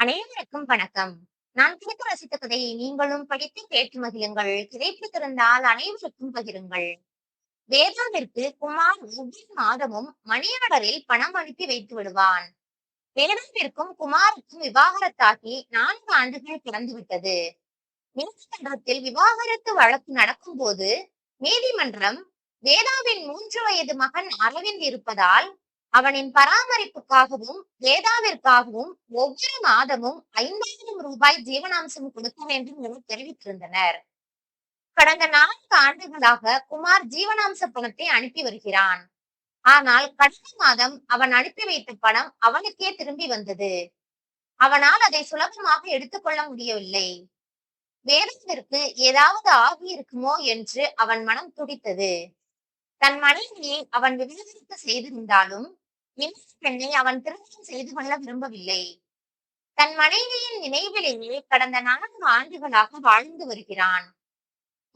அனைவருக்கும் வணக்கம். நான் கிடைத்து ரசித்த கதையை நீங்களும் படித்து கேட்டு மகிழுங்கள். கிடைத்திருந்தால் அனைவருக்கும் பகிருங்கள். வேதாவிற்கு குமார் ஒவ்வொரு மாதமும் மணியாளரில் பணம் அனுப்பி வைத்து விடுவான். வேதாவிற்கும் குமாருக்கும் விவாகரத்தாகி நான்கு ஆண்டுகள் பிறந்துவிட்டது நீதிமன்றத்தில் விவாகரத்து வழக்கு நடக்கும் போது நீதிமன்றம் வேதாவின் மூன்று வயது மகன் அரவிந்த் இருப்பதால் அவனின் பராமரிப்புக்காகவும் வேதாவிற்காகவும் ஒவ்வொரு மாதமும் ஐந்தாயிரம் ரூபாய் ஜீவனாம்சம் கொடுக்க வேண்டும் என தெரிவித்திருந்தனர். கடந்த நான்கு ஆண்டுகளாக குமார் ஜீவனாம்ச பணத்தை அனுப்பி வருகிறான். ஆனால் கடந்த மாதம் அவன் அனுப்பி வைத்த பணம் அவனுக்கே திரும்பி வந்தது. அவனால் அதை சுலபமாக எடுத்துக்கொள்ள முடியவில்லை. வேதத்திற்கு ஏதாவது ஆகியிருக்குமோ என்று அவன் மனம் துடித்தது. தன் மனைவியை அவன் விவாகரத்து செய்திருந்தாலும் பெண்ணை அவன் திருமணம் செய்து கொள்ள விரும்பவில்லை. தன் மனைவியின் நினைவிலேயே கடந்த நான்கு ஆண்டுகளாக வாழ்ந்து வருகிறான்.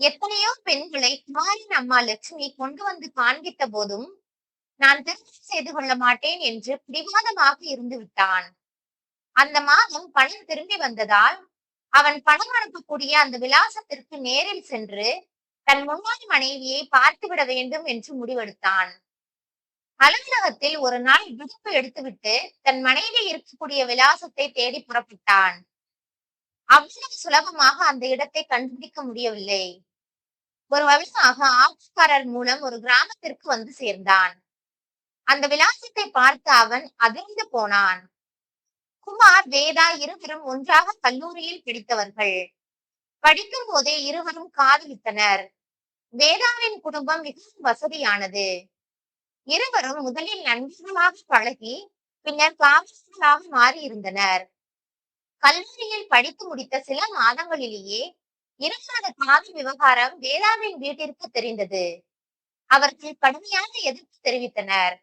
எத்தனையோ பெண்களை குமாரின் அம்மா லட்சுமி கொண்டு வந்து காண்பித்த போதும் நான் திருமணம் செய்து கொள்ள மாட்டேன் என்று பிடிவாதமாக இருந்து விட்டான். அந்த மாதம் பணம் திரும்பி வந்ததால் அவன் பணம் அனுப்பக்கூடிய அந்த விலாசத்திற்கு நேரில் சென்று தன் முன்னாள் மனைவியை பார்த்துவிட வேண்டும் என்று முடிவெடுத்தான். அலுவலகத்தில் ஒரு நாள் விடுப்பு எடுத்துவிட்டு தன் மனைவி இருக்கக்கூடிய விலாசத்தை தேடி புறப்பட்டான். அவ்வளவு சுலபமாக அந்த இடத்தை கண்டுபிடிக்க முடியவில்லை. ஒரு வழியாக ஆட்டோக்காரர் மூலம் ஒரு கிராமத்திற்கு வந்து சேர்ந்தான். அந்த விலாசத்தை பார்த்து அவன் அதிர்ந்து போனான். குமார், வேதா இருவரும் ஒன்றாக கல்லூரியில் பிடித்தவர்கள் படிக்கும் போதே இருவரும் காதலித்தனர். வேதாவின் குடும்பம் மிகவும் வசதியானது. இருவரும் முதலில் நண்பர்களாக பழகி பின்னர் காவலர்களாக மாறியிருந்தனர். கல்லூரியில் படித்து முடித்த சில மாதங்களிலேயே இருவரது காதல் விவகாரம் வேதாவின் வீட்டிற்கு தெரிந்தது. அவர்கள் கடுமையான எதிர்ப்பு தெரிவித்தனர்.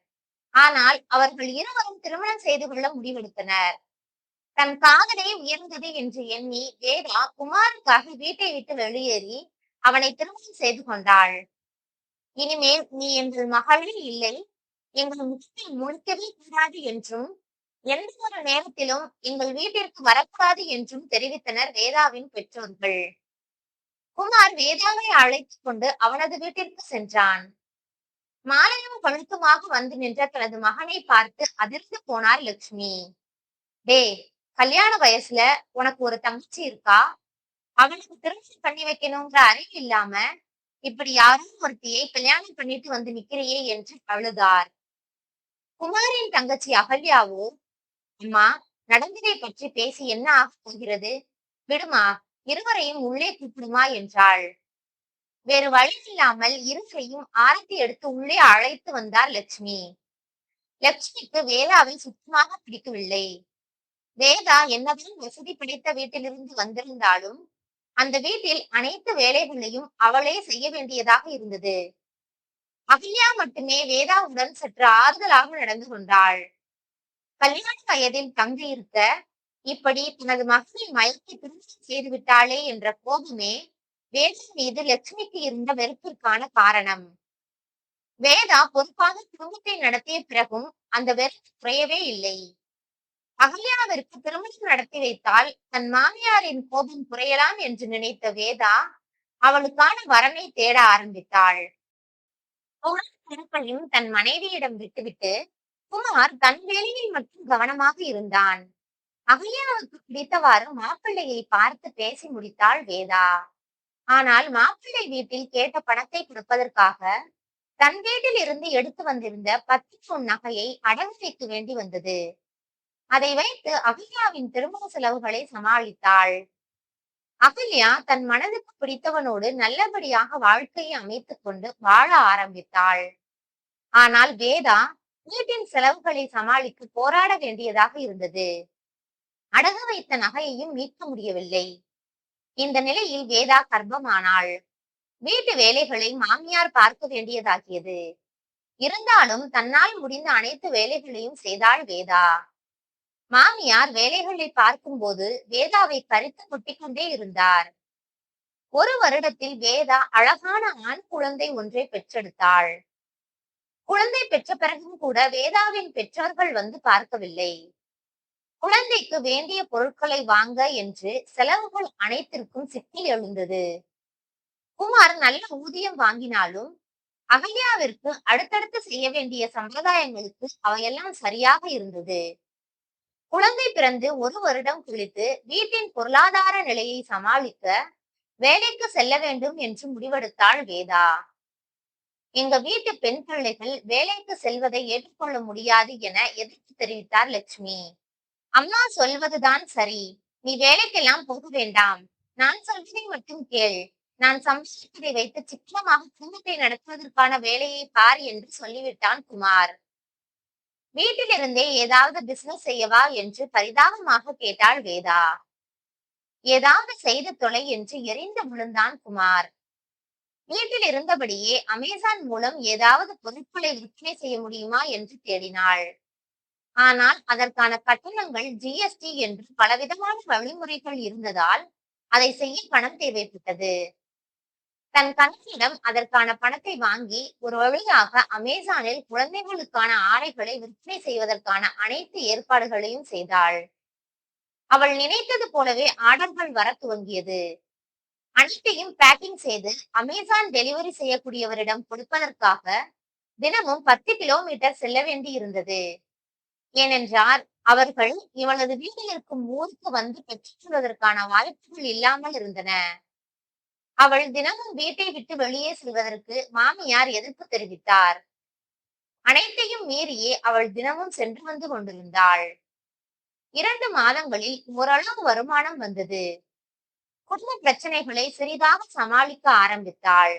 ஆனால் அவர்கள் இருவரும் திருமணம் செய்து கொள்ள முடிவெடுத்தனர். தன் காதலே உயர்ந்தது என்று எண்ணி வேதா குமாருக்காக வீட்டை விட்டு வெளியேறி அவனை திருமணம் செய்து கொண்டாள். இனிமேல் நீ எங்கள் மகளே இல்லை. எங்கள் முகத்தில் முழிக்கவே கூடாது என்றும் எந்த ஒரு நேரத்திலும் எங்கள் வீட்டிற்கு வரக்கூடாது என்றும் தெரிவித்தனர் வேதாவின் பெற்றோர்கள். குமார் வேதாவை அழைத்துக் கொண்டு அவனது வீட்டிற்கு சென்றான். மாலையும் பழுத்துமாக வந்து நின்ற தனது மகனை பார்த்து அதிர்ந்து போனார் லட்சுமி. டேய் கல்யாண வயசுல உனக்கு ஒரு தங்கச்சி இருக்கா? அவனுக்கு திருமணம் பண்ணி வைக்கணுங்கிற அறிவு இல்லாம இப்படி யாரோ ஒருத்தியை கல்யாணம் பண்ணிட்டு வந்து நிக்கிறியே என்று அழுதார். குமாரின் தங்கச்சி அகல்யாவோ அம்மா நடந்ததை பற்றி பேசி என்ன ஆகப் போகிறது? விடுமா இருவரையும் உள்ளே கூப்பிடுமா என்றாள். வேறு வழி இல்லாமல் இருவரையும் ஆரத்தி எடுத்து உள்ளே அழைத்து வந்தார் லட்சுமி. லட்சுமிக்கு வேதாவை சுத்தமாக பிடிக்கவில்லை. வேதா என்னதான் வசதி பிடித்த வீட்டிலிருந்து வந்திருந்தாலும் அந்த வீட்டில் அனைத்து வேலைகளையும் அவளே செய்ய வேண்டியதாக இருந்தது. அகில்யா மட்டுமே வேதாவுடன் சற்று ஆறுதலாக நடந்து கொண்டாள். கல்யாண வயதில் தங்கியிருக்க இருக்க இப்படி தனது மகளை மயக்கி திருமணம் செய்து விட்டாளே என்ற கோபமே வேதா மீது லட்சுமிக்கு இருந்த வெறுப்பிற்கான காரணம். வேதா பொறுப்பாக குடும்பத்தை நடத்திய பிறகும் அந்த வெறுப்பு குறையவே இல்லை. அகல்யாவிற்கு திருமணம் நடத்தி வைத்தால் தன் மாமியாரின் கோபம் குறையலாம் என்று நினைத்த வேதா அவளுக்கான வரனை தேட ஆரம்பித்தாள். பொறுப்பையும் தன் மனைவியிடம் விட்டுவிட்டு குமார் தன் வேலையில் மட்டும் கவனமாக இருந்தான். அகல்யாவுக்கு பிடித்தவாறு மாப்பிள்ளையை பார்த்து பேசி முடித்தாள் வேதா. ஆனால் மாப்பிள்ளை வீட்டில் கேட்ட பணத்தை கொடுப்பதற்காக தன் வீட்டில் இருந்து எடுத்து வந்திருந்த பத்து பொன் நகையை அடகு வைக்க வேண்டி வந்தது. அதை வைத்து அகல்யாவின் திருமண செலவுகளை சமாளித்தாள். அகல்யா தன் மனதுக்கு பிடித்தவனோடு நல்லபடியாக வாழ்க்கையை அமைத்துக் கொண்டு வாழ ஆரம்பித்தாள். ஆனால் வேதா வீட்டின் செலவுகளை சமாளிக்க போராட வேண்டியதாக இருந்தது. அடகு வைத்த நகையையும் மீட்க முடியவில்லை. இந்த நிலையில் வேதா கர்ப்பமானாள். வீட்டு வேலைகளை மாமியார் பார்க்க வேண்டியதாகியது. இருந்தாலும் தன்னால் முடிந்த அனைத்து வேலைகளையும் செய்தாள் வேதா. மாமியார் வேலைகளை பார்க்கும்போது வேதாவை பறித்து கொட்டிக்கொண்டே இருந்தார். ஒரு வருடத்தில் வேதா அழகான ஆண் குழந்தை ஒன்றை பெற்றெடுத்தாள். குழந்தை பெற்ற பிறகும் கூட வேதாவின் பெற்றோர்கள் வந்து பார்க்கவில்லை. குழந்தைக்கு வேண்டிய பொருட்களை வாங்க என்று செலவுகள் அனைத்திற்கும் சிக்கில் எழுந்தது குமார் நல்ல ஊதியம் வாங்கினாலும் அகல்யாவிற்கு அடுத்தடுத்து செய்ய வேண்டிய சம்பிரதாயங்களுக்கு அவையெல்லாம் சரியாக இருந்தது குழந்தை பிறந்து ஒரு வருடம் கழித்து வீட்டின் பொருளாதார நிலையை சமாளிக்க வேலைக்கு செல்ல வேண்டும் என்று முடிவெடுத்தாள் வேதா. எங்க வீட்டு பெண் பிள்ளைகள் வேலைக்கு செல்வதை ஏற்றுக்கொள்ள முடியாது என எதிர்ப்பு தெரிவித்தார் லட்சுமி. அம்மா சொல்வதுதான் சரி. நீ வேலைக்கெல்லாம் போக வேண்டாம். நான் சொல்வதை மட்டும் கேள். நான் சம்பாதிப்பதை வைத்து சிக்கனமாக குடும்பத்தை நடத்துவதற்கான வேலையை பார் என்று சொல்லிவிட்டான் குமார். வீட்டிலிருந்தே ஏதாவது பிசினஸ் செய்யவா என்று பரிதாபமாக கேட்டாள் வேதா. ஏதாவது செய்து தொலை என்று எரிந்து விழுந்தான் குமார். வீட்டில் இருந்தபடியே அமேசான் மூலம் ஏதாவது பொருட்களை விற்பனை செய்ய முடியுமா என்று தேடினாள். ஆனால் அதற்கான கட்டணங்கள் ஜிஎஸ்டி என்று பலவிதமான வழிமுறைகள் இருந்ததால் அதை செய்ய பணம் தேவைப்பட்டது. தன் கணக்கிடம் அதற்கான பணத்தை வாங்கி ஒரு வழியாக அமேசானில் குழந்தைகளுக்கான ஆடைகளை விற்பனை செய்வதற்கான அனைத்து ஏற்பாடுகளையும் செய்தாள். அவள் நினைத்தது போலவே ஆர்டர்கள் வர துவங்கியது. அனைத்தையும் பேக்கிங் செய்து அமேசான் டெலிவரி செய்யக்கூடியவரிடம் கொடுப்பதற்காக தினமும் பத்து கிலோமீட்டர் செல்ல வேண்டி இருந்தது ஏனென்றால் அவர்கள் இவளது வீட்டில் இருக்கும் ஊருக்கு வந்து பெற்றுள்ளதற்கான வாய்ப்புகள் இல்லாமல் இருந்தன. அவள் தினமும் வீட்டை விட்டு வெளியே செல்வதற்கு மாமியார் எதிர்ப்பு தெரிவித்தார். அனைத்தையும் மீறியே அவள் தினமும் சென்று வந்து கொண்டிருந்தாள். இரண்டு மாதங்களில் ஓரளவு வருமானம் வந்தது. குடும்ப பிரச்சனைகளை சிறிதாக சமாளிக்க ஆரம்பித்தாள்.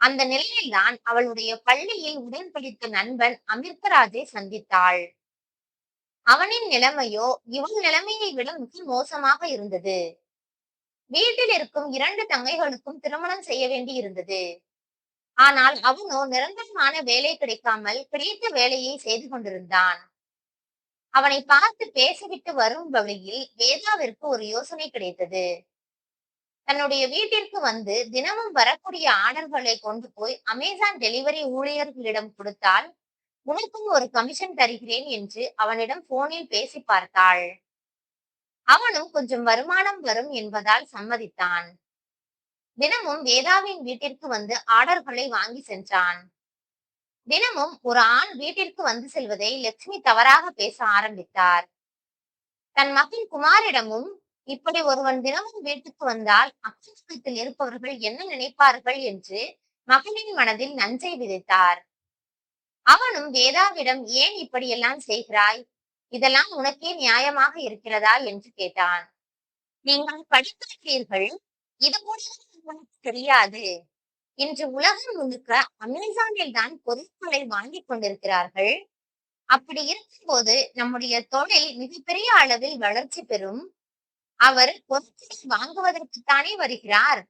அந்த நிலையில்தான் அவளுடைய பள்ளியில் உடன் படித்த நண்பன் அமிர்தராஜை சந்தித்தாள். அவனின் நிலைமையோ இவள் நிலைமையை விட மிக மோசமாக இருந்தது. வீட்டில் இருக்கும் இரண்டு தங்கைகளுக்கும் திருமணம் செய்ய வேண்டி இருந்தது. ஆனால் அவனோ நிரந்தரமான வேலை கிடைக்காமல் கிடைத்த வேலையை செய்து கொண்டிருந்தான். அவனை பார்த்து பேசிவிட்டு வரும் வழியில் வேதாவிற்கு ஒரு யோசனை கிடைத்தது. தன்னுடைய வீட்டிற்கு வந்து தினமும் வரக்கூடிய ஆர்டர்களை கொண்டு போய் அமேசான் டெலிவரி ஊழியர்களிடம் கொடுத்தால் உனக்கும் ஒரு கமிஷன் தருகிறேன் என்று அவனிடம் போனில் பேசி பார்த்தாள். அவனும் கொஞ்சம் வருமானம் வரும் என்பதால் சம்மதித்தான். தினமும் வேதாவின் வீட்டிற்கு வந்து ஆர்டர்களை வாங்கி சென்றான். தினமும் ஒரு ஆண் வீட்டிற்கு வந்து செல்வதை லட்சுமி தவறாக பேச ஆரம்பித்தார். தன் மகன் குமாரிடமும் இப்படி ஒருவன் தினமும் வீட்டுக்கு வந்தால் அக்ஷத்தில் இருப்பவர்கள் என்ன நினைப்பார்கள்? என்று மகனின் மனதில் நஞ்சை விதைத்தார். அவனும் வேதாவிடம் ஏன் இப்படியெல்லாம் செய்கிறாய்? இதெல்லாம் உனக்கே நியாயமாக இருக்கிறதா என்று கேட்டான். நீங்கள் படித்திருக்கிறீர்கள் இது கூட உங்களுக்கு தெரியாது. இன்று உலகம் முழுக்க அமேசானில் தான் பொருட்களை வாங்கி கொண்டிருக்கிறார்கள். அப்படி இருக்கும்போது நம்முடைய தொழில் மிகப்பெரிய அளவில் வளர்ச்சி பெறும். அவர் பொருட்களை வாங்குவதற்குத்தானே வருகிறார்.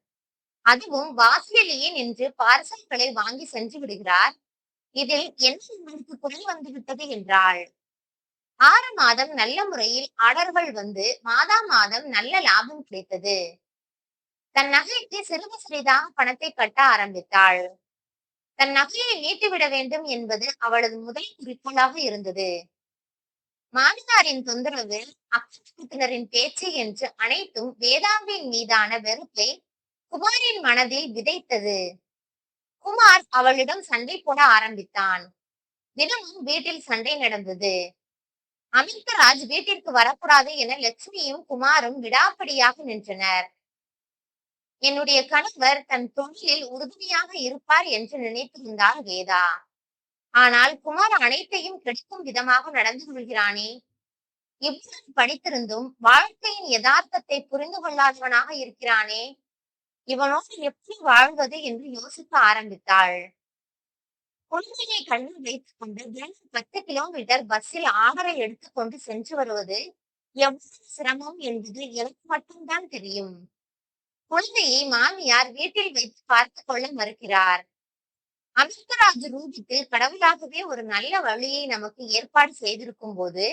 அதுவும் வாசலிலேயே நின்று பார்சல்களை வாங்கி சென்று விடுகிறார். இதில் என்ன உங்களுக்கு குறை வந்துவிட்டது என்றாள். ஆறு மாதம் நல்ல முறையில் ஆர்டர்கள் வந்து மாதா மாதம் நல்ல லாபம் கிடைத்தது. தன் நகைக்கு சிறிது சிறிதாக பணத்தை கட்ட ஆரம்பித்தாள். தன் நகையை நீட்டிவிட வேண்டும் என்பது அவளது முதல் குறிக்கோளாக இருந்தது. மாமியாரின் தொந்தரவு அக்கத்தினரின் பேச்சு என்று அனைத்தும் வேதாவின் மீதான வெறுப்பை குமாரின் மனதில் விதைத்தது. குமார் அவளிடம் சண்டை போட ஆரம்பித்தான். தினமும் வீட்டில் சண்டை நடந்தது. அமிர்தராஜ் வீட்டிற்கு வரக்கூடாது என லட்சுமியும் குமாரும் விடாப்படியாக நின்றனர். என்னுடைய கணவர் தன் தொழிலில் உறுதுணையாக இருப்பார் என்று நினைத்திருந்தார் வேதா. ஆனால் குமார் அனைத்தையும் கிடைக்கும் விதமாக நடந்து கொள்கிறானே. இவ்வளவு படித்திருந்தும் வாழ்க்கையின் யதார்த்தத்தை புரிந்து கொள்ளாதவனாக இருக்கிறானே. இவனோடு எப்படி வாழ்வது என்று யோசிக்க ஆரம்பித்தாள். குழந்தையை கண்ணில் வைத்துக் கொண்டு பத்து கிலோமீட்டர் பஸ்ஸில் ஆகரை எடுத்துக்கொண்டு சென்று வருவது எவ்வளவு சிரமம் என்பது எனக்கு மட்டும்தான் தெரியும். குழந்தையை மாமியார் வீட்டில் வைத்து பார்த்து கொள்ள மறுக்கிறார். அமிர்தராஜ் ரூபிக்கு கடவுளாகவே ஒரு நல்ல வழியை நமக்கு ஏற்பாடு செய்திருக்கும் போது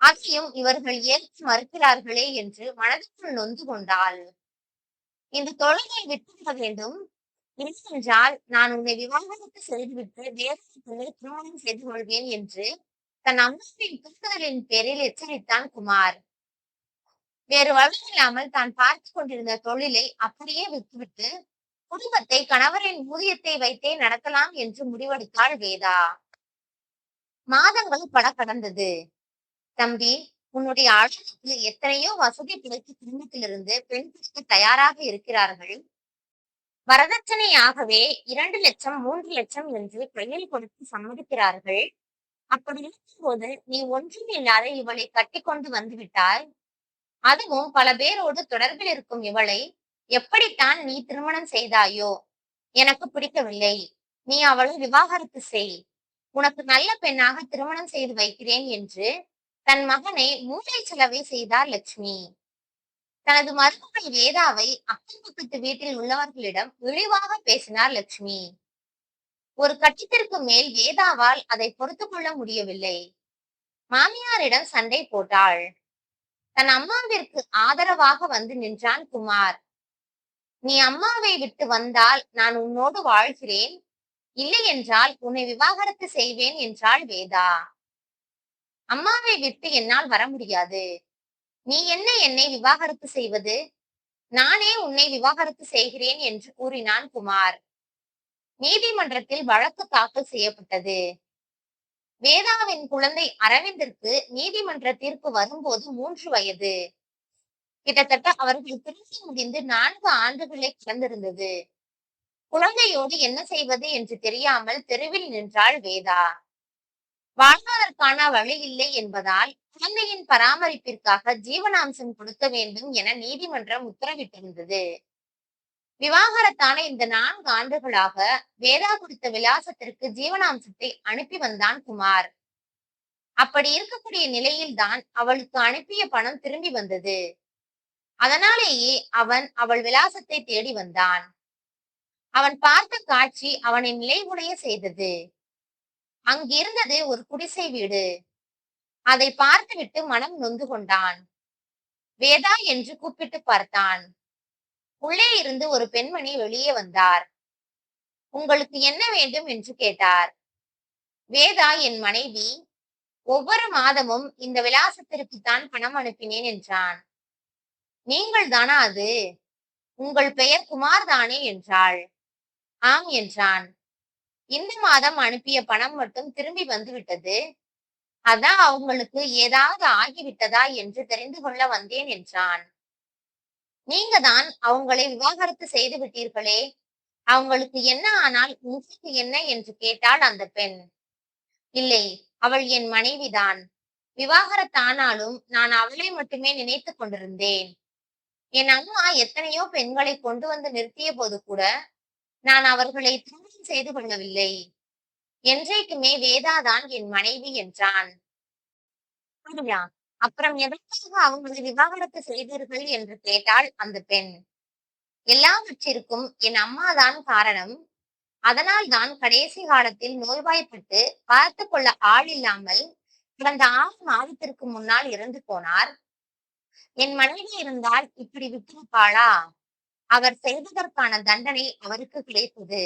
அதையும் இவர்கள் ஏற்று மறுக்கிறார்களே என்று மனதுக்குள் நொந்து கொண்டாள். இந்த தொழிலை விட்டுவிட வேண்டும். இல்லென்றால் நான் உன்னை விவாகரத்து செய்துவிட்டு வேறு திருமணம் செய்து கொள்வேன் என்று தன் அம்மாவின் தூக்குதலின் பேரில் எச்சரித்தான் குமார். வேறு வழியில்லாமல் தான் பார்த்து கொண்டிருந்த தொழிலை அப்படியே விட்டுவிட்டு குடும்பத்தை கணவரின் ஊதியத்தை வைத்தே நடத்தலாம் என்று முடிவெடுத்தாள் வேதா. மாதங்கள் பட கடந்தது. தம்பி உன்னுடைய அழகுக்கு எத்தனையோ வசதி பிழைத்த குடும்பத்திலிருந்து பெண் பிடிக்க தயாராக இருக்கிறார்கள். வரதட்சணையாகவே இரண்டு லட்சம் மூன்று லட்சம் என்று கையில் கொடுத்து சம்மதிக்கிறார்கள். அப்படி இருக்கும்போது நீ ஒன்றும் இல்லாத இவளை கட்டி கொண்டு வந்துவிட்டாய் அதுவும் பல பேரோடு தொடர்பில் இருக்கும் இவளை எப்படித்தான் நீ திருமணம் செய்தாயோ? எனக்கு பிடிக்கவில்லை. நீ அவளை விவாகரத்து செய். உனக்கு நல்ல பெண்ணாக திருமணம் செய்து வைக்கிறேன் என்று தன் மகனை மூளை செலவை செய்தார் லட்சுமி. தனது மருமகள் வேதாவை அக்கம் பக்கத்து வீட்டில் உள்ளவர்களிடம் இழிவாக பேசினார் லட்சுமி ஒரு கட்டத்திற்கு மேல் வேதாவால் அதை பொறுத்து கொள்ள முடியவில்லை. மாமியாரிடம் சண்டை போட்டாள். தன் அம்மாவிற்கு ஆதரவாக வந்து நின்றான் குமார். நீ அம்மாவை விட்டு வந்தால் நான் உன்னோடு வாழ்கிறேன். இல்லை என்றால் உன்னை விவாகரத்து செய்வேன் என்றாள் வேதா. அம்மாவை விட்டு என்னால் வர முடியாது. நீ என்ன என்னை விவாகரத்து செய்வது? நானே உன்னை விவாகரத்து செய்கிறேன் என்று கூறினான் குமார். நீதிமன்றத்தில் வழக்கு தாக்கல் செய்யப்பட்டது. வேதாவின் குழந்தை அரவிந்திற்கு நீதிமன்ற தீர்ப்பு வரும்போது மூன்று வயது. கிட்டத்தட்ட அவர்கள் திருச்சி முடிந்து நான்கு ஆண்டுகளை கடந்திருந்தது. குழந்தையோடு என்ன செய்வது என்று தெரியாமல் தெருவில் நின்றாள் வேதா. வாழ்வதற்கான வழி இல்லை என்பதால் குழந்தையின் பராமரிப்பிற்காக ஜீவனாம்சம் கொடுக்க வேண்டும் என நீதிமன்றம் உத்தரவிட்டிருந்தது. விவாகரத்தான இந்த நான்கு ஆண்டுகளாக வேதா குறித்த விலாசத்திற்கு ஜீவனாம்சத்தை அனுப்பி வந்தான் குமார். அப்படி இருக்கக்கூடிய நிலையில்தான் அவளுக்கு அனுப்பிய பணம் திரும்பி வந்தது. அதனாலேயே அவன் அவள் விலாசத்தை தேடி வந்தான். அவன் பார்த்த காட்சி அவனை நிலைகுலைய செய்தது. அங்கிருந்தது ஒரு குடிசை வீடு. அதை பார்த்துவிட்டு மனம் நொந்து கொண்டான். வேதா என்று கூப்பிட்டு பார்த்தான். உள்ளே இருந்து ஒரு பெண்மணி வெளியே வந்தார். உங்களுக்கு என்ன வேண்டும்? என்று கேட்டார். வேதா என் மனைவி ஒவ்வொரு மாதமும் இந்த விலாசத்திற்கு தான் பணம் அனுப்பினேன் என்றான். நீங்கள் தானா அது? உங்கள் பெயர் குமார் தானே? என்றாள். ஆம் என்றான். இந்த மாதம் அனுப்பிய பணம் மட்டும் திரும்பி வந்து விட்டது. அதான் அவங்களுக்கு ஏதாவது ஆகிவிட்டதா என்று தெரிந்து கொள்ள வந்தேன் என்றான். நீங்க தான் அவங்களை விவாகரத்து செய்து விட்டீர்களே. அவங்களுக்கு என்ன ஆனால் உங்களுக்கு என்ன என்று கேட்டாள் அந்த பெண். இல்லை அவள் என் மனைவிதான் விவாகரத்தானாலும் நான் அவளை மட்டுமே நினைத்து கொண்டிருந்தேன். என் அம்மா எத்தனையோ பெண்களை கொண்டு வந்து நிறுத்திய போது கூட நான் அவர்களை திரும்ப செய்து கொள்ளவில்லை. என்றைக்குமே வேதாதான் என் மனைவி என்றான். அப்படியா அப்புறம் எதற்காக அவங்களை விவாகரத்து செய்தீர்கள் என்று கேட்டாள் அந்த பெண். எல்லாவற்றிற்கும் என் அம்மாதான் காரணம். அதனால் தான் கடைசி காலத்தில் நோய்வாய்ப்பட்டு பார்த்து கொள்ள ஆள் இல்லாமல் கடந்த ஆறு மாதத்திற்கு முன்னால் இறந்து போனார். என் மனைவி இருந்தால் இப்படி விட்டிருப்பாளா? அவர் செய்ததற்கான தண்டனை அவருக்கு கிடைத்தது.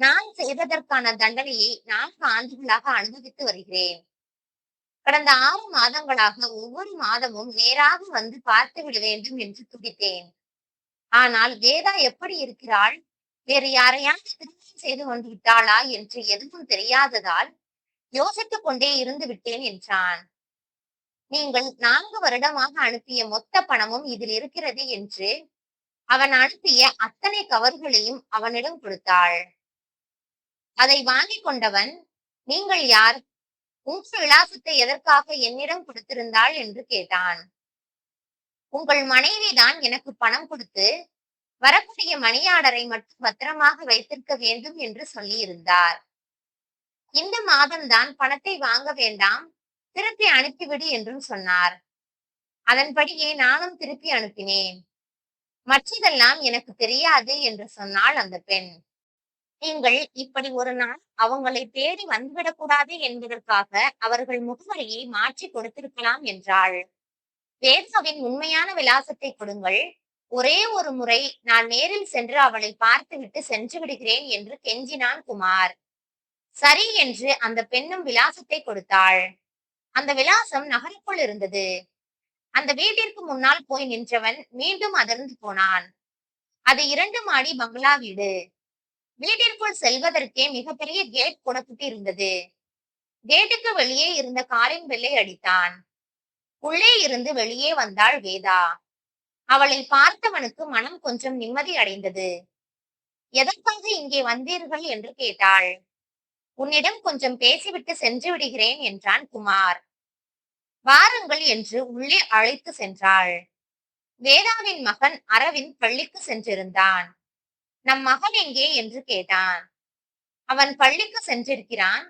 நான் செய்ததற்கான தண்டனையை நான்கு ஆண்டுகளாக அனுபவித்து வருகிறேன். கடந்த ஆறு மாதங்களாக ஒவ்வொரு மாதமும் நேராக வந்து பார்த்து விட வேண்டும் என்று துடித்தேன். ஆனால் வேதா எப்படி இருக்கிறாள்? வேறு யாரையாவது திருமணம் செய்து கொண்டு விட்டாளா என்று எதுவும் தெரியாததால் யோசித்துக் கொண்டே இருந்து விட்டேன் என்றான். நீங்கள் நான்கு வருடமாக அனுப்பிய மொத்த பணமும் இதில் இருக்கிறது என்று அவன் அனுப்பிய அத்தனை கவர்களையும் அவனிடம் கொடுத்தாள். அதை வாங்கி கொண்டவன் நீங்கள் யார்? உங்கள் விலாசத்தை எதற்காக என்னிடம் கொடுத்திருந்தாள் என்று கேட்டான். உங்கள் மனைவிதான் எனக்கு பணம் கொடுத்து வரக்கூடிய மணியாடரை மட்டும் பத்திரமாக வைத்திருக்க வேண்டும் என்று சொல்லியிருந்தார். இந்த மாதம்தான் பணத்தை வாங்க வேண்டாம் திருப்பி அனுப்பிவிடு என்றும் சொன்னார். அதன்படியே நானும் திருப்பி அனுப்பினேன். மற்றதெல்லாம் எனக்கு தெரியாது என்று சொன்னாள் அந்த பெண். நீங்கள் இப்படி ஒரு நாள் அவங்களை தேடி வந்துவிடக்கூடாது என்பதற்காக அவர்கள் முகவரியை மாற்றி கொடுத்திருக்கலாம் என்றாள். வேதாவின் உண்மையான விலாசத்தை கொடுங்கள். ஒரே ஒரு முறை நான் நேரில் சென்று அவளை பார்த்துவிட்டு சென்று விடுகிறேன் என்று கெஞ்சினான் குமார். சரி என்று அந்த பெண்ணும் விலாசத்தை கொடுத்தாள். அந்த விலாசம் நகருக்குள் இருந்தது. அந்த வீட்டிற்கு முன்னால் போய் நின்றவன் மீண்டும் அதிர்ந்து போனான். அது இரண்டு மாடி பங்களா வீடு. வீட்டிற்குள் செல்வதற்கே மிகப்பெரிய கேட் கொடுத்துட்டு இருந்தது. கேட்டுக்கு வெளியே இருந்த காரின் வெள்ளை அடித்தான். உள்ளே இருந்து வெளியே வந்தாள் வேதா. அவளை பார்த்தவனுக்கு மனம் கொஞ்சம் நிம்மதி அடைந்தது. எதற்காக இங்கே வந்தீர்கள்? என்று கேட்டாள். உன்னிடம் கொஞ்சம் பேசிவிட்டு சென்று விடுகிறேன் என்றான் குமார். வாருங்கள் என்று உள்ளே அழைத்து சென்றாள். வேதாவின் மகன் அரவிந்த் பள்ளிக்கு சென்றிருந்தான். நம் மகன் எங்கே என்று கேட்டான். அவன் பள்ளிக்கு சென்றிருக்கிறான்.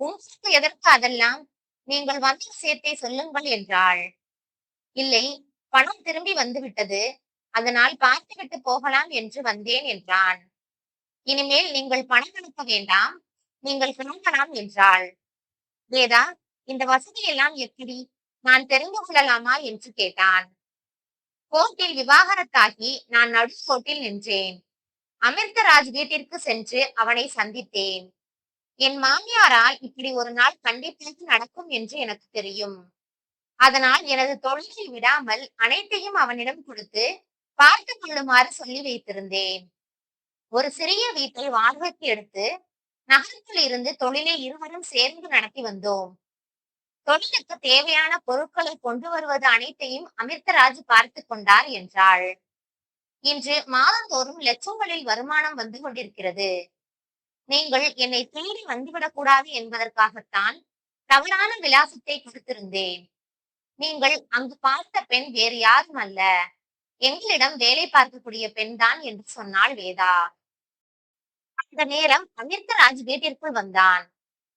உங்களுக்கு எதற்கு அதெல்லாம்? நீங்கள் வந்த விஷயத்தை சொல்லுங்கள் என்றாள். இல்லை பணம் திரும்பி வந்துவிட்டது. அதனால் பார்த்துவிட்டு போகலாம் என்று வந்தேன் என்றான். இனிமேல் நீங்கள் பணம் அனுப்ப வேண்டாம். நீங்கள் கிளம்பலாம் என்றாள். வேதா இந்த வசதி எல்லாம் எப்படி? நான் தெரிந்து கொள்ளலாமா என்று கேட்டான். கோர்ட்டில் விவாகரத்தாகி நான் நடுக்கோட்டில் நின்றேன். அமிர்தராஜ் வீட்டிற்கு சென்று அவனை சந்தித்தேன். என் மாமியாரால் இப்படி ஒரு நாள் கண்டிப்பாக நடக்கும் என்று எனக்கு தெரியும். அதனால் எனது தொழிலை விடாமல் அனைத்தையும் அவனிடம் கொடுத்து பார்த்து கொள்ளுமாறு சொல்லி வைத்திருந்தேன். ஒரு சிறிய வீட்டை வாழ்வைக்கு எடுத்து நகரத்தில் இருந்து தொழிலை இருவரும் சேர்ந்து நடத்தி வந்தோம். தொழிலுக்கு தேவையான பொருட்களை கொண்டு வருவது அனைத்தையும் அமிர்தராஜ் பார்த்து கொண்டார் என்றாள். இன்று மாதந்தோறும் லட்சங்களில் வருமானம் வந்து கொண்டிருக்கிறது. நீங்கள் என்னை தேடி வந்துவிடக் கூடாது என்பதற்காகத்தான் தவறான விலாசத்தை கொடுத்திருந்தேன். நீங்கள் அங்கு பார்த்த பெண் வேறு யாரும் அல்ல. எங்களிடம் வேலை பார்க்கக்கூடிய பெண் தான் என்று சொன்னாள் வேதா. அந்த நேரம் அமிர்தராஜ் வீட்டிற்குள் வந்தான்.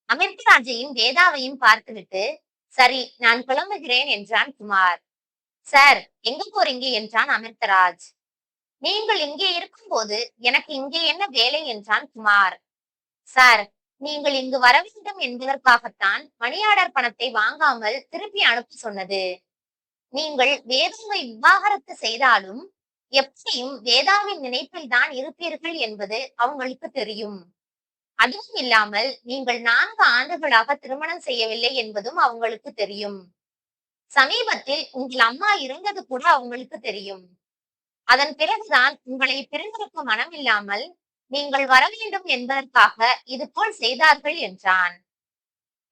அமிர்தராஜையும் வேதாவையும் பார்த்துவிட்டு சரி நான் கிளம்புகிறேன் என்றான் குமார். சார் எங்க போறீங்க? என்றான் அமிர்தராஜ் நீங்கள் இங்கே இருக்கும்போது எனக்கு இங்கே என்ன வேலை என்றான் குமார். சார் நீங்கள் இங்கு வர வேண்டும் என்பதற்காகத்தான் மணியாளர் பணத்தை வாங்காமல் திருப்பி அனுப்ப சொன்னது. நீங்கள் வேதாவை விவாகரத்து செய்தாலும் எப்படியும் வேதாவின் நினைப்பில் தான் இருப்பீர்கள் என்பது அவங்களுக்கு தெரியும். அதுவும் இல்லாமல் நீங்கள் நான்கு ஆண்டுகளாக திருமணம் செய்யவில்லை என்பதும் அவங்களுக்கு தெரியும். சமீபத்தில் உங்கள் அம்மா இறந்தது கூட அவங்களுக்கு தெரியும். அதன் பிறகுதான் உங்களை பிரிந்திருக்கும் மனம் இல்லாமல் நீங்கள் வர வேண்டும் என்பதற்காக இது போல் செய்தார்கள் என்றான்.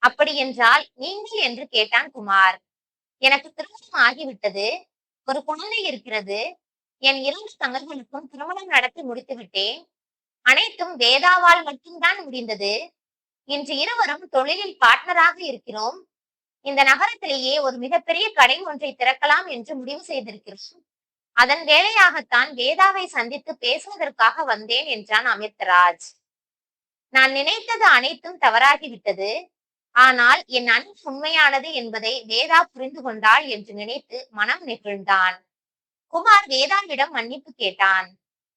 அப்படி என்றால் நீங்கள் என்று கேட்டான் குமார். எனக்கு திருமணம் ஆகிவிட்டது. ஒரு குழந்தை இருக்கிறது. என் இரண்டு தங்கர்களுக்கும் திருமணம் நடத்தி முடித்து விட்டேன். அனைத்தும் வேதாவால் மட்டும்தான் முடிந்தது. இன்று இருவரும் தொழிலில் பார்ட்னராக இருக்கிறோம். இந்த நகரத்திலேயே ஒரு மிகப்பெரிய கடை ஒன்றை திறக்கலாம் என்று முடிவு செய்திருக்கிறோம். அதன் வேலையாகத்தான் வேதாவை சந்தித்து பேசுவதற்காக வந்தேன் என்றான் அமிர்தராஜ். நான் நினைத்தது அனைத்தும் தவறாகிவிட்டது. ஆனால் என் அன்பு உண்மையானது என்பதை வேதா புரிந்து கொண்டாள் என்று நினைத்து மனம் நெகிழ்ந்தான். குமார் வேதாவிடம் மன்னிப்பு கேட்டான்.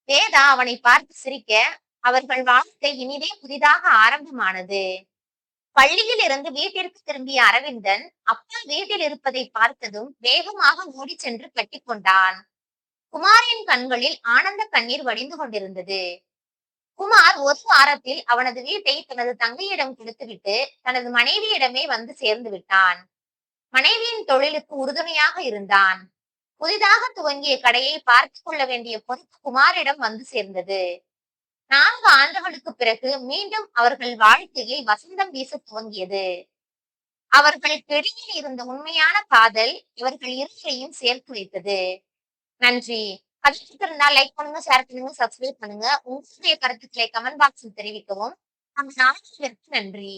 வேதா அவனை பார்த்து சிரிக்க அவர்கள் வாழ்க்கை இனிதே புதிதாக ஆரம்பமானது. பள்ளியில் இருந்து வீட்டிற்கு திரும்பிய அரவிந்தன் அப்பா வீட்டில் இருப்பதை பார்த்ததும் வேகமாக ஓடி சென்று கட்டிக்கொண்டான் குமாரின் கண்களில் ஆனந்த கண்ணீர் வடிந்து கொண்டிருந்தது. குமார் ஒரு வாரத்தில் அவனது வீட்டை தனது தங்கையிடம் கொடுத்துவிட்டு தனது மனைவியிடமே வந்து சேர்ந்து விட்டான். மனைவியின் தொழிலுக்கு உறுதுணையாக இருந்தான். புதிதாக துவங்கிய கடையை பார்த்து கொள்ள வேண்டிய பொறுப்பு குமாரிடம் வந்து சேர்ந்தது. நான்கு ஆண்டுகளுக்கு பிறகு மீண்டும் அவர்கள் வாழ்க்கையில் வசந்தம் வீச துவங்கியது. அவர்களுக்கிடையே இருந்த உண்மையான காதல் இவர்கள் இருவரையும் சேர்த்து வைத்தது. நன்றி. கருத்துக்கு லைக் பண்ணுங்க ஷேர் பண்ணுங்க சப்ஸ்கிரைப் பண்ணுங்க. உங்களுடைய கருத்துக்களை கமெண்ட் பாக்ஸில் தெரிவிக்கவும். நம்ம நாளைக்கு நன்றி.